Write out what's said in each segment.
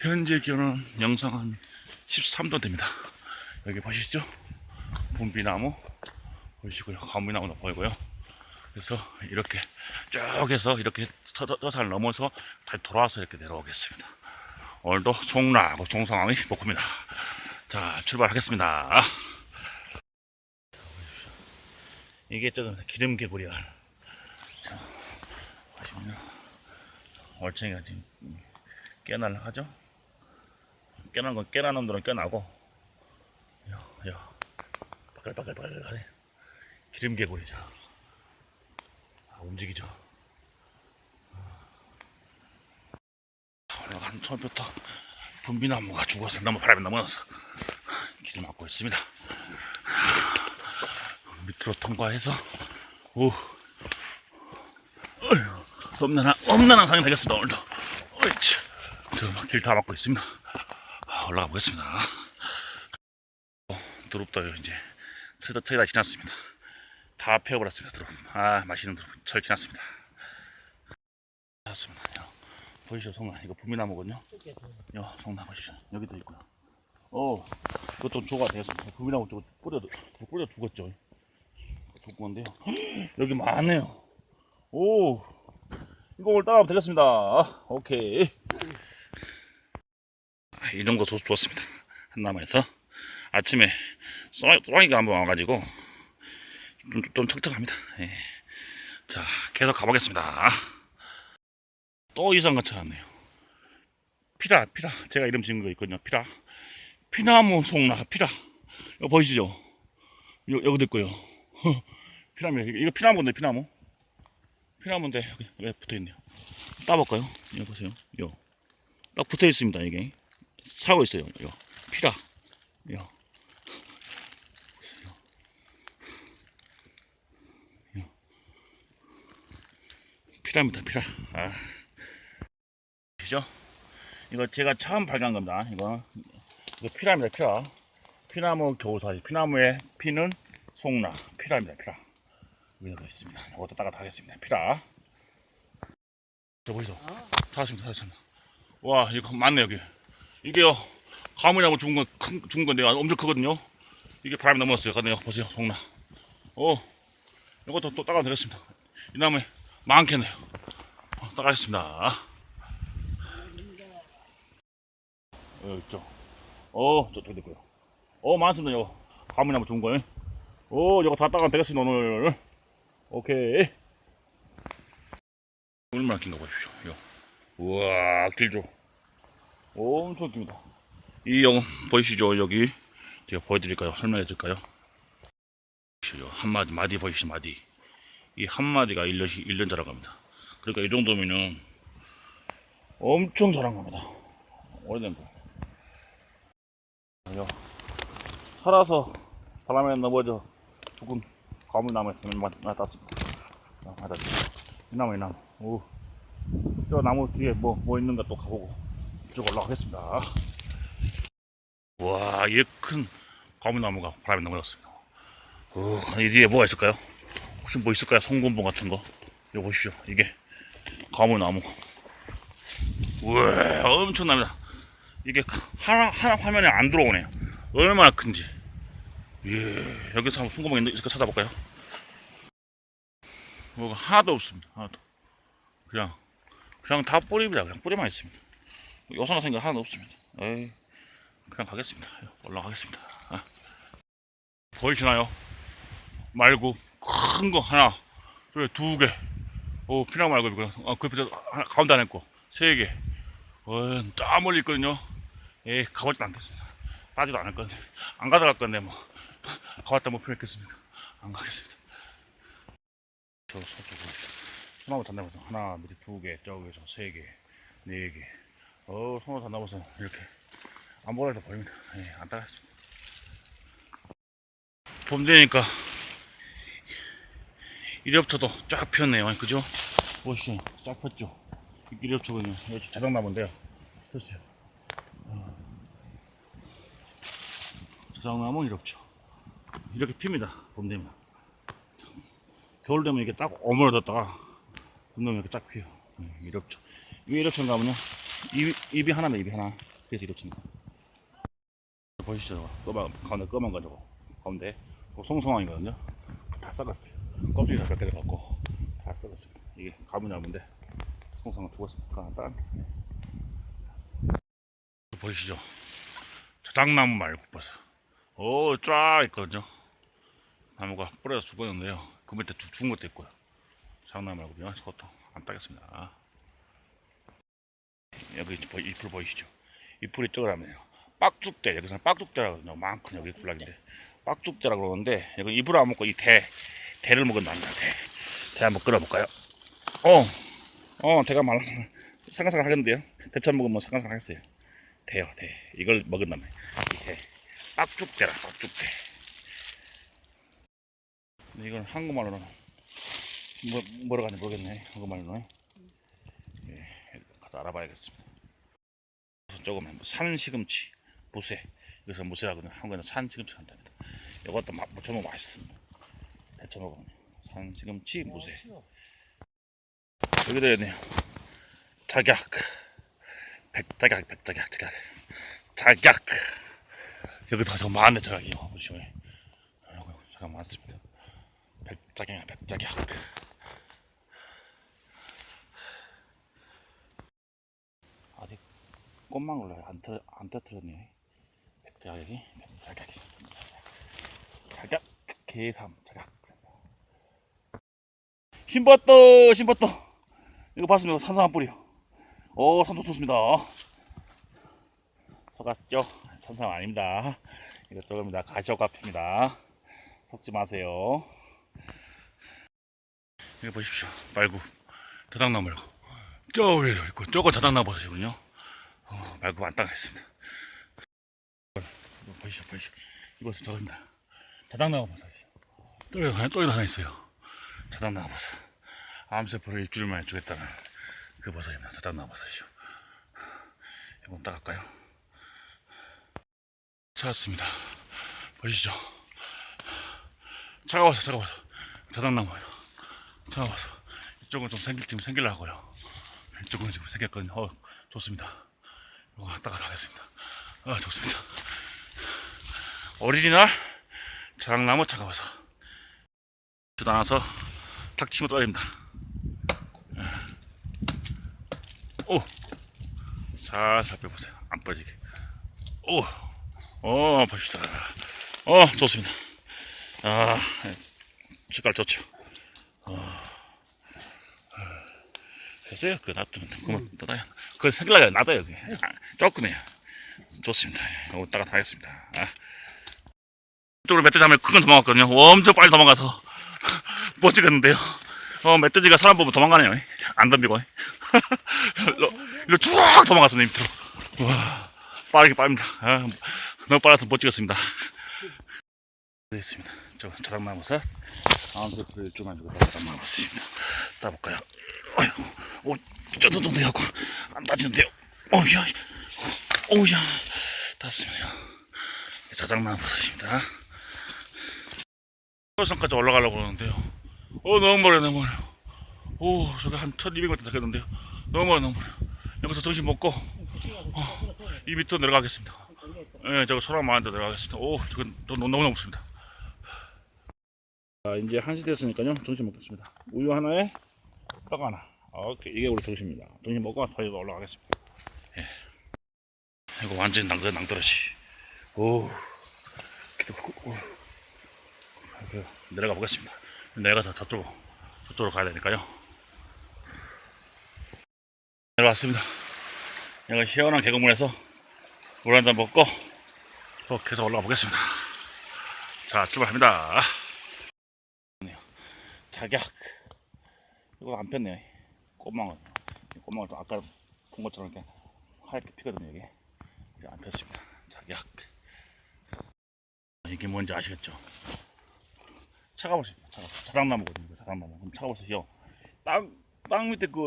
현재 기온은 영상 한 13도 됩니다. 여기 보시죠? 봄비나무 보이시고요. 가무나무도 보이고요. 그래서 이렇게 쭉 해서 이렇게 서산을 넘어서 다시 돌아와서 이렇게 내려오겠습니다. 오늘도 송라하고 송상황이 복입니다. 자, 출발하겠습니다. 이게 저 기름개구리알. 자, 보시면요. 얼챙이가 지금 깨날라 하죠? 깨난 건 깨난 놈들은 깨나고, 야, 야, 바글바글바글하네. 기름개구리죠. 아, 움직이죠. 오늘 한 처음부터 분비나무가 죽어서 너무 바람이 넘어서 길을 막고 있습니다. 밑으로 통과해서 오 어휴, 험난한 험난한 상이 되겠습니다 오늘도 어이치 저길다 막고 있습니다 아, 올라가 보겠습니다. 어, 두릅도요 이제. 트다 트다 지났습니다. 다 패워버렸습니다 두릅 아 맛있는 두릅 철 지났습니다. 지났습니다 야, 보이시죠? 송나 이거 부미나무거든요? 야 송나 보시죠 여기도 있고요. 어 이것도 조가 되겠습니다. 부미나무 쪽 뿌려 뿌려 죽었죠. 죽은 건데요. 여기 많네요. 오, 이거 오늘 따라하면 되겠습니다. 오케이. 아, 이 정도 좋, 좋습니다. 한남에서 아침에 쏘- 쏘랑이가 한번 와가지고 좀, 좀 척척합니다. 예. 자, 계속 가보겠습니다. 또 이상한 거 찾았네요. 피라, 피라. 제가 이름 지은 거 있거든요. 피라. 피나무 송라, 피라. 이거 보이시죠? 요, 여기도 있고요. 피나무 이거 피나무인데 피나무 피나무인데 여기 왜 붙어있네요 따볼까요? 이거 보세요 요 딱 붙어있습니다 이게 사고 있어요 요 피라. 요 요. 피라입니다 피라. 아. 보시죠? 이거 제가 처음 발견한 겁니다 이거. 이거 피라입니다 피라. 피나무 교사이. 피나무의 피는 송라 피라입니다 피라. 여기가 있습니다. 이것도 따가 하겠습니다. 피라. 저 보이죠? 찾았습니다 찾았습니다. 와 이거 많네 여기 이게요 가물이하고 죽은 건 큰, 죽은 건데 엄청 크거든요. 이게 바람이 넘어왔어요. 가네요? 보세요 송라 어 이것도 또 따가 되겠습니다. 이 나무에 많겠네요 어, 따가겠습니다. 여기 있죠? 어 저쪽도 있고요. 어 많습니다 이거. 가물나무 좋은 거요. 오 이거 다 따가면 되겠습니다 오늘. 오케이. 얼마나 긴가 보십시오. 이거. 우와 길죠 엄청 깁니다. 이 영 보이시죠? 여기 제가 보여드릴까요? 설명해 드릴까요? 보이시죠? 한 마디 마디 보이시죠? 마디. 이 한 마디가 1년씩 1년 자란 겁니다. 그러니까 이 정도면은 엄청 자란 겁니다. 오래된 거. 이거 살아서 바람에 넘어져 죽은 가물나무에서 하나 땄습니다. 아, 맞았지. 이 나무, 이 나무. 오. 저 나무 뒤에 뭐, 뭐 있는가 또 가보고 쭉 올라가겠습니다. 와, 이 큰 가물나무가 바람에 넘어졌습니다. 오, 이 뒤에 뭐가 있을까요? 혹시 뭐 있을까요? 송곤봉 같은 거. 이거 보십시오. 이게 가물나무. 우와, 엄청납니다. 이게 하나, 하나 화면에 안 들어오네요. 얼마나 큰지. 예, 여기서 한번 있는 있을까 찾아볼까요? 뭐가 하나도 없습니다. 하나도. 그냥, 그냥 다 뿌리입니다. 그냥 뿌리만 있습니다. 요상한 생각 하나도 없습니다. 에이, 그냥 가겠습니다. 올라가겠습니다. 아. 보이시나요? 말고 큰 거 하나, 두 개. 오, 피랑 말고 그냥 어, 그 밑에 하나, 가운데 하나 있고 세 개. 어, 저 멀리 있거든요. 에이, 가보지도 않겠습니다. 따지도 않을 건데, 안 가져갈 건데 뭐. 가봤다 뭐 필요했겠습니까? 안 가겠습니다. 저 서쪽으로 소나무 잔나무서 하나, 밑에 두 개, 저기서 세 개, 네 개. 어, 소나무 잔나무서 이렇게 안 보라도 보입니다. 예, 안 따겠습니다. 봄 되니까 이력초도 쫙 폈네요. 그죠? 보시죠. 쫙 폈죠? 이력초거든요. 여기 자작나무인데요. 됐어요. 자작나무 이력초. 이렇게 핍니다. 봄 되면. 겨울 되면 이게 딱 어물어졌다가 봄 되면 이렇게 쫙 피요. 음, 이렇죠. 이 이렇게 가면요. 입, 입이 하나면 입이 하나. 그래서 이렇습니다. 보이시죠? 검은, 가운데 검은 가지고. 가운데. 그 송송황이거든요. 다 썩었어요. 껍질이 다몇개 들어갔고. 다 썩었습니다. 이게 가문나무인데. 송송은 죽었습니다. 하나 딱. 보이시죠? 자작나무 말고 보세요. 오, 쫙 있거든요. 나무가 뿌려서 죽었는데요. 그 밑에 죽- 죽은 것도 있고요. 장난 말고요. 저것도 안 따겠습니다. 여기 보- 잎을 보이시죠? 잎을 이쪽으로 하면요 빡죽대 여기서는 빡죽대라거든요. 많군 여기 군락인데 빡죽대라고 그러는데 여기 잎을 안 먹고 이 대, 대를 먹은답니다. 대, 대 한번 끓여볼까요? 어, 어, 대가 말라 상상을 하겠는데요. 대처 먹으면 상상을 하겠어요. 대요, 대. 이걸 먹은다면 이 대. 빡죽대라, 빡죽대. 이건 한국말로는 뭐, 뭐라 가는지 모르겠네. 한국말로는. 예, 가서 알아봐야겠습니다. 조금 산시금치, 무쇠. 그래서 무쇠하고는 한국에는 산시금치 한답니다. 이것도 맛 무쳐먹으면 맛있습니다. 데쳐 먹으면 산시금치, 무쇠. 여기도 있네요. 작약. 백작약, 백작약, 작약. 작약. 여기도 저 많네, 작약이요. 보시면. 여기 작약 많습니다. 백작약, 백작약. 아직 꽃만 올라요. 안, 터, 안 터뜨렸네. 백작약이, 백작약이. 작약, 개삼, 작약. 신봤다, 신봤다. 이거 봤으면 산삼 한 뿌리요. 오, 산도 좋습니다. 속았죠? 산삼 아닙니다. 이거 조금입니다. 가시오카피입니다. 속지 마세요. 여기 보십시오. 말고 자작나무 말고 저 위에도 있고 저거 자작나무 보시군요. 어, 말고 안 따가있습니다. 보시죠, 보시죠. 이것은 저겁니다. 자작나무 버섯이요. 또 하나, 또 하나 있어요. 자작나무 버섯. 암세포를 일주일 만에 주겠다는 그 버섯입니다. 자작나무 버섯이요. 이건 따갈까요? 찾았습니다. 보시죠. 차가워서 차가워서 자작나무요. 차가워서 이쪽은 좀 생길 지금 생길라고요. 이쪽은 지금 생겼거든요. 어, 좋습니다. 이거 따가 하겠습니다. 아 좋습니다. 오리지널 자작나무 차가워서 않아서 탁 치면 떨립니다. 오, 살살 빼보세요. 안 빠지게. 오, 어, 봅시다. 어, 좋습니다. 아, 색깔 좋죠. 어, 됐어요. 그 놔두면 그만 떠나요. 그 생길라가 놔둬요. 아, 조금이에요. 좋습니다. 이거 따가 하겠습니다. 아. 이쪽으로 멧돼지 하면 큰건 도망갔거든요. 엄청 빨리 도망가서 못 찍었는데요. 어, 멧돼지가 사람 보면 도망가네요. 안 덤비고. 일로, 일로 쭉 도망갔습니다. 밑으로. 와, 빠르게 빠릅니다. 아, 너무 빨라서 못 찍었습니다. 되어 있습니다. 저 자작나무사 아무래도 좀만 주고 자작나무사입니다. 따볼까요? 어휴, 오, 쩌저저도 하고 안 따지는데요. 어우야, 어우야, 땄습니다. 자작나무사입니다. 선까지 올라가려고 그러는데요. 어, 너무 멀어요, 너무 멀어요. 오, 저기 한 1200m 되겠는데요. 너무 멀어요, 너무 멀어요. 여기서 정신 먹고, 어, 이 밑으로 내려가겠습니다. 예, 저거 소라 마한테 내려가겠습니다. 오, 저건 너무 너무 높습니다. 자, 이제 한시 됐으니까요. 점심 먹겠습니다. 우유 하나에 떡 하나. 오케이, 이게 우리 점심입니다. 점심 먹고 저희가 올라가겠습니다. 예. 이거 완전히 낭떠 낭떠러지. 오, 내려가 보겠습니다. 내려가서 저쪽으로 저쪽으로 가야 되니까요. 내려왔습니다. 여기 시원한 계곡물에서 물 한 잔 먹고 또 계속 올라가 보겠습니다. 자, 출발합니다. 자격. 이거 안 폈네요. 꽃망울. 이 꽃망울 도 아까 본 것처럼 이렇게 하얗게 피거든요, 여기. 이제 안 폈습니다. 자격. 이게 뭔지 아시겠죠? 차가보세요. 차가. 자작나무거든요. 자작나무. 그럼 차가보세요. 땅, 땅 밑에 그,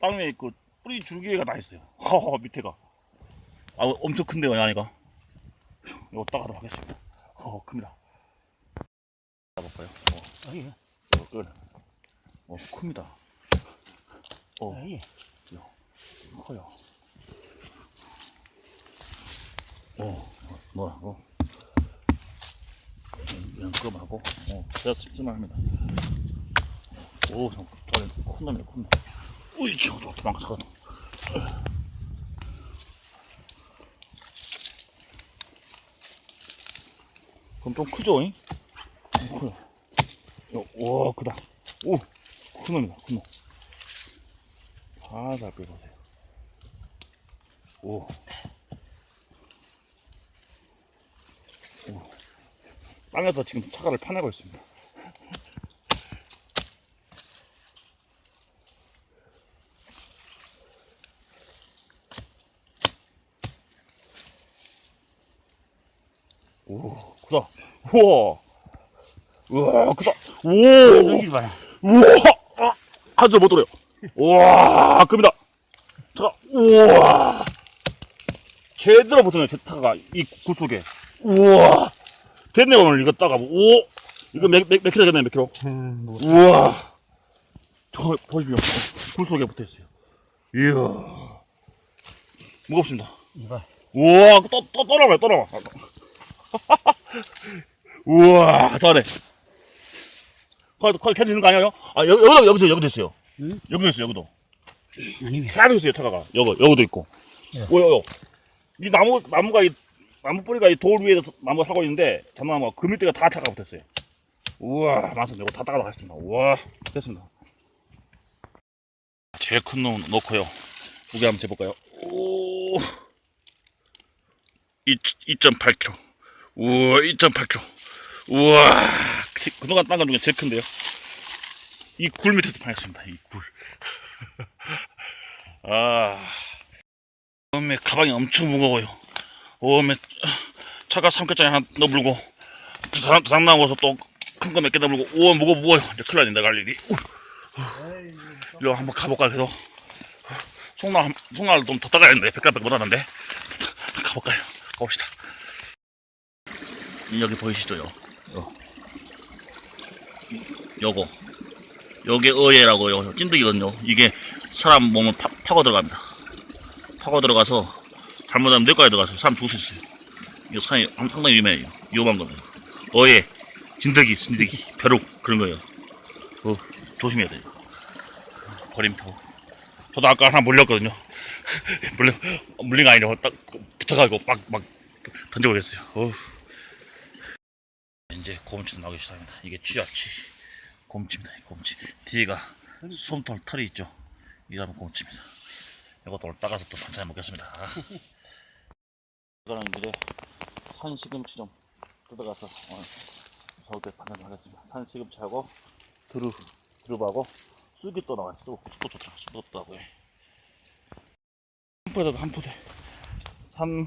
땅 위에 그 뿌리 줄기가 다 있어요. 허허, 밑에가. 아, 엄청 큰데요, 야니가. 이거 따가도록 하겠습니다. 어, 큽니다. 따볼까요? 어, 아, 예. 어, 큽니다. 어, 아, 예. 커요. 오, 뭐라고? 연금하고, 어, 진짜 찝찝합니다. 오, 저, 놈이네, 큰 놈. 우이, 저, 도 도망가, 잠깐. 그럼 좀 크죠, 잉? 좀 커요. 어, 와, 크다. 오, 큰 놈이다, 큰 놈. 살살 빼보세요. 오. 오. 땅에서 지금 차가를 파내고 있습니다. 오, 크다. 우와. 우와, 크다. 오. 봐요. 우와! 아, 한줄 못 돌아요. 우와, 큽니다. 자, 우와! 제대로 붙었네, 제타가 이 구속에. 우와! 됐네, 오늘 이거 따가고. 오! 이거 몇, 몇, 몇 킬로 되겠네, 몇 킬로? 음, 뭐. 우와! 저, 보십시오. 굴속에 붙어 있어요. 이야. 무겁습니다. 이봐. 우와, 또, 또, 또 나와요, 또 나와. 우와, 잘해. 거기, 거기 캐지는 거 아니에요? 아, 여, 여기도, 여기도, 여기도 있어요. 응? 여기도 있어요, 여기도. 아니면 계속 있어요, 차가가. 여기, 여기도 있고. 예. 오, 요, 요. 이 나무, 나무가, 이, 나무 뿌리가 이 돌 위에 나무가 살고 있는데, 잠나무가 그 밑에가 다 차가 붙었어요. 우와, 많습니다. 이거 다 따가 나갔습니다. 우와, 됐습니다. 제일 큰 놈 넣고요. 무게 한번 재볼까요? 오, 2.8kg. 우와, 2.8kg. 우와, 그- 그동안 딴것 중에 제일 큰데요. 이 굴 밑에서 파냈습니다. 이 굴. 아, 오메 가방이 엄청 무거워요. 오메 차가 삼겹살에 하나 넣어불고 장나무에서 또 큰 거 몇 개 넣어불고 오 무거워 무거워요. 이제 큰일 났네 갈 일이. 이거 한번 가볼까 송날 한- 송날 좀더 따가야 했는데 백갈백 못하는데 가볼까요? 가봅시다. 여기 보이시죠? 요, 요. 요거. 요게 어예라고 요 찐득이거든요. 이게 사람 몸을 파, 파고 들어갑니다. 파고 들어가서 잘못하면 뇌과에 들어가서 사람 죽을 수 있어요. 이거 상당히, 상당히 위험해요. 위험한 겁니다 어예 진드기 진드기 벼룩 그런 거예요. 어, 조심해야 돼요. 버림 타고 저도 아까 하나 물렸거든요. 물려, 물린 거 아니라 딱 붙여가지고 막, 막 던져버렸어요. 어후. 이제 곰치도 나오기 시작합니다 이게 쥐야쥐 곰치입니다. 이 곰치. 뒤에가 솜털 털이 있죠. 이라면 곰치입니다. 이것도 오늘 따가서 또 반찬해 먹겠습니다. 가는 길에 산 시금치 좀 뜯어가서 오늘 서울대 반찬 하겠습니다. 산 시금치하고 두릅, 두릅하고 쑥이 또 나와요. 쑥, 쑥도 좋더라. 쑥도 또하고요. 한 포대도 한 포대. 산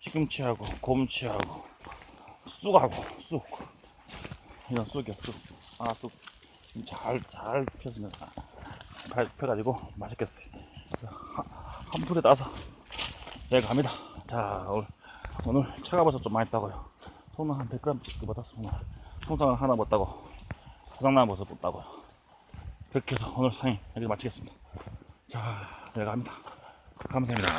시금치하고 곰치하고 쑥하고 쑥. 이런 쑥이야 쑥. 아, 쑥. 잘, 잘 폈습니다. 잘 펴가지고 맛있겠어요. 한, 한 푸대 따서 내가 갑니다. 자, 오늘, 오늘 차가버섯 좀 많이 따고요. 손은 한 100g 못 땄어, 오늘. 송장을 하나 못 따고, 화장나무 버섯 못 따고요. 그렇게 해서 오늘 상의 여기서 마치겠습니다. 자, 내가 갑니다. 감사합니다.